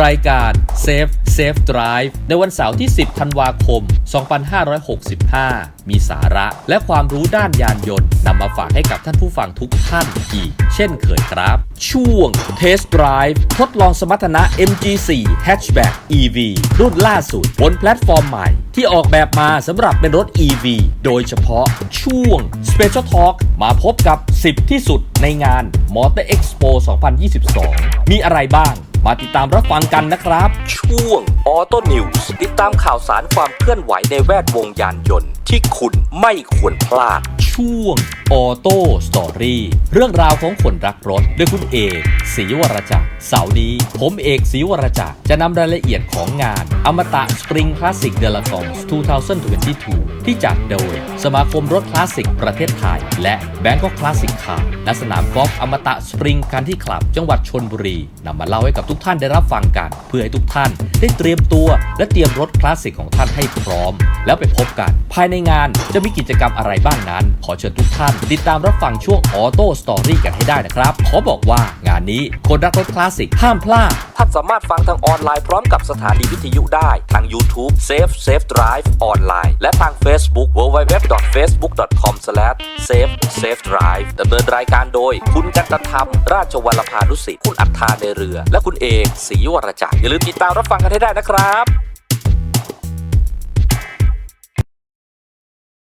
รายการ Safe Safe Drive ในวันเสาร์ที่ 10 ธันวาคม 2565 มีสาระและความรู้ด้านยานยนต์นำมาฝากให้กับท่านผู้ฟังทุกท่านอีก เช่นเคยครับ ช่วง Test Drive ทดลองสมรรถนะ MG4 Hatchback EV รุ่นล่าสุดบนแพลตฟอร์มใหม่ ที่ออกแบบมาสำหรับเป็นรถ EV โดยเฉพาะช่วง Special Talk มาพบกับ 10 ที่สุดในงาน Motor Expo 2022 มีอะไรบ้างมาติดตามรับฟังกันนะครับ ช่วง Auto News ติดตามข่าวสารความเคลื่อนไหวในแวดวงยานยนต์ ที่คุณไม่ควรพลาด ช่วง Auto Story เรื่องราวของคนรักรถด้วยคุณเอกศรีวรจักรเสาร์นี้ ผมเอกศรีวรจักรจะนำรายละเอียดของงาน อมตะ Spring Classic de la c o m 2022 ที่จัดโดย สมาคมรถคลาสสิกประเทศไทย และ Bangkok Classic Car ณสนามกอล์ฟอมตะ Spring Country Club จังหวัดชนบุรีนำมาเล่าให้กับทุกท่านได้รับฟังกัน เพื่อให้ทุกท่านได้เตรียมตัว และเตรียมรถคลาสสิกของท่านให้พร้อม แล้วไปพบกัน ภายในงานจะมีกิจกรรมอะไรบ้างนั้นขอเชิญทุกท่านติดตามรับฟังช่วงออโต้สตอรี่กันให้ได้นะครับ ขอบอกว่างานนี้คนรักรถคลาสสิกห้ามพลาด ท่านสามารถฟังทางออนไลน์พร้อมกับสถานีวิทยุได้ ทาง YouTube Safe Safe Drive ออนไลน์ และทาง Facebook www.facebook.com/safe safe drive ดำเนินรายการโดย คุณกันตธรรม ราชวัลพานุสิทธิ์คุณอัฏฐาในเรือ และคุณเอกศรีวรจักรอย่าลืมติดตามรับฟังกันให้ได้นะครับ